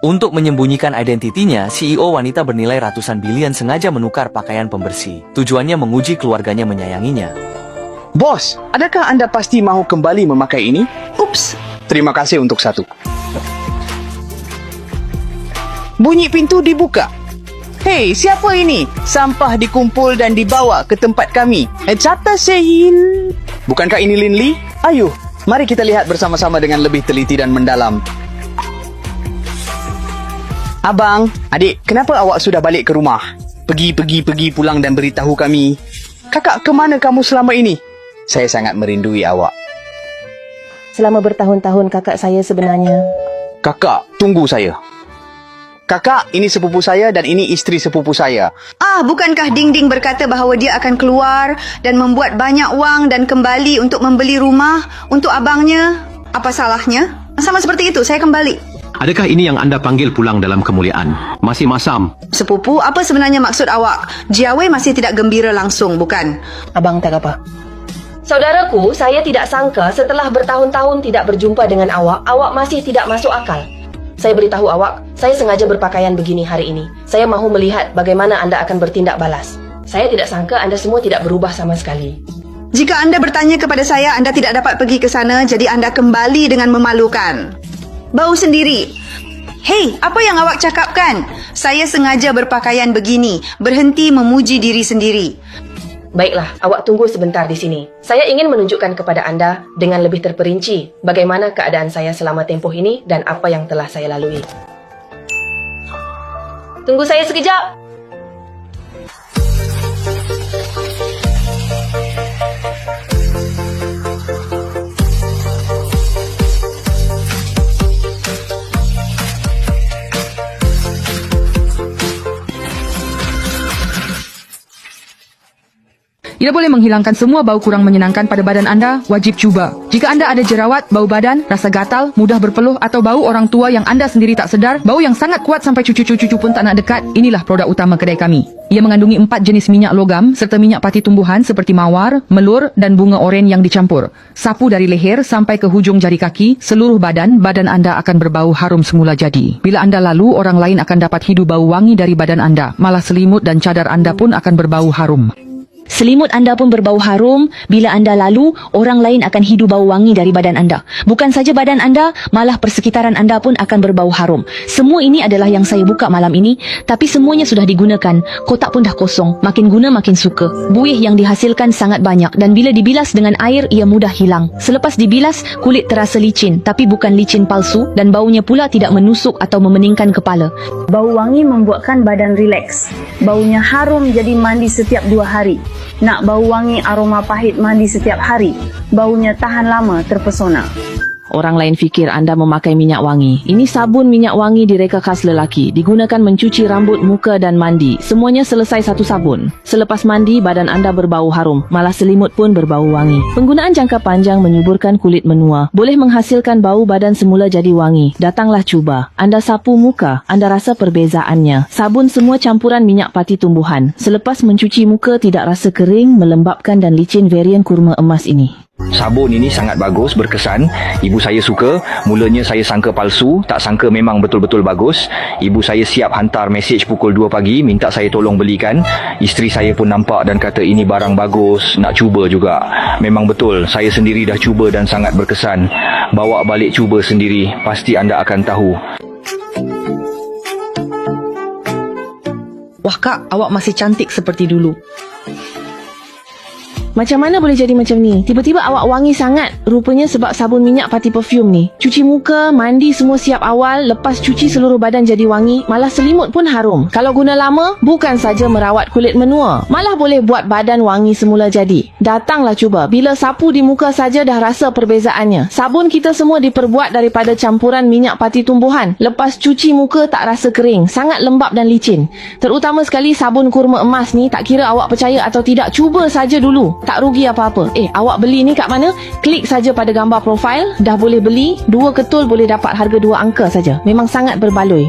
Untuk menyembunyikan identitinya, CEO wanita bernilai ratusan bilion sengaja menukar pakaian pembersih. Tujuannya menguji keluarganya menyayanginya. Bos, adakah anda pasti mahu kembali memakai ini? Ups, terima kasih untuk satu. Bunyi pintu dibuka. Hei, siapa ini? Sampah dikumpul dan dibawa ke tempat kami. Cata sehil. Bukankah ini Lin Lee? Ayo, mari kita lihat bersama-sama dengan lebih teliti dan mendalam. Abang, adik, kenapa awak sudah balik ke rumah? Pergi, pergi, pergi pulang dan beritahu kami. Kakak, ke mana kamu selama ini? Saya sangat merindui awak. Selama bertahun-tahun kakak saya sebenarnya. Kakak, tunggu saya. Kakak, ini sepupu saya dan ini isteri sepupu saya. Ah, bukankah Ding Ding berkata bahawa dia akan keluar dan membuat banyak wang dan kembali untuk membeli rumah untuk abangnya? Apa salahnya? Sama seperti itu, saya kembali. Adakah ini yang anda panggil pulang dalam kemuliaan? Masih masam. Sepupu, apa sebenarnya maksud awak? Jiawe masih tidak gembira langsung, bukan? Abang tak apa. Saudaraku, saya tidak sangka setelah bertahun-tahun tidak berjumpa dengan awak, awak masih tidak masuk akal. Saya beritahu awak, saya sengaja berpakaian begini hari ini. Saya mahu melihat bagaimana anda akan bertindak balas. Saya tidak sangka anda semua tidak berubah sama sekali. Jika anda bertanya kepada saya, anda tidak dapat pergi ke sana, jadi anda kembali dengan memalukan. Bau sendiri. Hei, apa yang awak cakapkan? Saya sengaja berpakaian begini, berhenti memuji diri sendiri. Baiklah, awak tunggu sebentar di sini. Saya ingin menunjukkan kepada anda dengan lebih terperinci bagaimana keadaan saya selama tempoh ini dan apa yang telah saya lalui. Tunggu saya sekejap. Ia boleh menghilangkan semua bau kurang menyenangkan pada badan anda, wajib cuba. Jika anda ada jerawat, bau badan, rasa gatal, mudah berpeluh atau bau orang tua yang anda sendiri tak sedar, bau yang sangat kuat sampai cucu-cucu pun tak nak dekat, inilah produk utama kedai kami. Ia mengandungi empat jenis minyak logam serta minyak pati tumbuhan seperti mawar, melur dan bunga oren yang dicampur. Sapu dari leher sampai ke hujung jari kaki, seluruh badan, badan anda akan berbau harum semula jadi. Bila anda lalu, orang lain akan dapat hidu bau wangi dari badan anda. Malah selimut dan cadar anda pun akan berbau harum. Selimut anda pun berbau harum. Bila anda lalu, orang lain akan hidu bau wangi dari badan anda. Bukan saja badan anda, malah persekitaran anda pun akan berbau harum. Semua ini adalah yang saya buka malam ini, tapi semuanya sudah digunakan. Kotak pun dah kosong. Makin guna makin suka. Buih yang dihasilkan sangat banyak dan bila dibilas dengan air, ia mudah hilang. Selepas dibilas, kulit terasa licin, tapi bukan licin palsu dan baunya pula tidak menusuk atau memeningkan kepala. Bau wangi membuatkan badan rileks. Baunya harum jadi mandi setiap dua hari. Nak bau wangi aroma pahit mandi setiap hari. Baunya tahan lama terpesona. Orang lain fikir anda memakai minyak wangi. Ini sabun minyak wangi direka khas lelaki. Digunakan mencuci rambut, muka dan mandi. Semuanya selesai satu sabun. Selepas mandi, badan anda berbau harum. Malah selimut pun berbau wangi. Penggunaan jangka panjang menyuburkan kulit menua. Boleh menghasilkan bau badan semula jadi wangi. Datanglah cuba. Anda sapu muka. Anda rasa perbezaannya. Sabun semua campuran minyak pati tumbuhan. Selepas mencuci muka tidak rasa kering, melembapkan dan licin varian kurma emas ini. Sabun ini sangat bagus, berkesan. Ibu saya suka. Mulanya saya sangka palsu, tak sangka memang betul-betul bagus. Ibu saya siap hantar mesej pukul 2 pagi, minta saya tolong belikan. Isteri saya pun nampak dan kata ini barang bagus, nak cuba juga. Memang betul, saya sendiri dah cuba dan sangat berkesan. Bawa balik cuba sendiri, pasti anda akan tahu. Wah kak, awak masih cantik seperti dulu. Macam mana boleh jadi macam ni? Tiba-tiba awak wangi sangat. Rupanya sebab sabun minyak pati perfume ni. Cuci muka, mandi semua siap awal. Lepas cuci seluruh badan jadi wangi. Malah selimut pun harum. Kalau guna lama, bukan saja merawat kulit menua. Malah boleh buat badan wangi semula jadi. Datanglah cuba. Bila sapu di muka saja dah rasa perbezaannya. Sabun kita semua diperbuat daripada campuran minyak pati tumbuhan. Lepas cuci muka tak rasa kering. Sangat lembap dan licin. Terutama sekali sabun kurma emas ni. Tak kira awak percaya atau tidak. Cuba saja dulu. Tak rugi apa-apa. Eh, awak beli ni kat mana? Klik saja pada gambar profil, dah boleh beli. Dua ketul boleh dapat harga dua angka saja. Memang sangat berbaloi.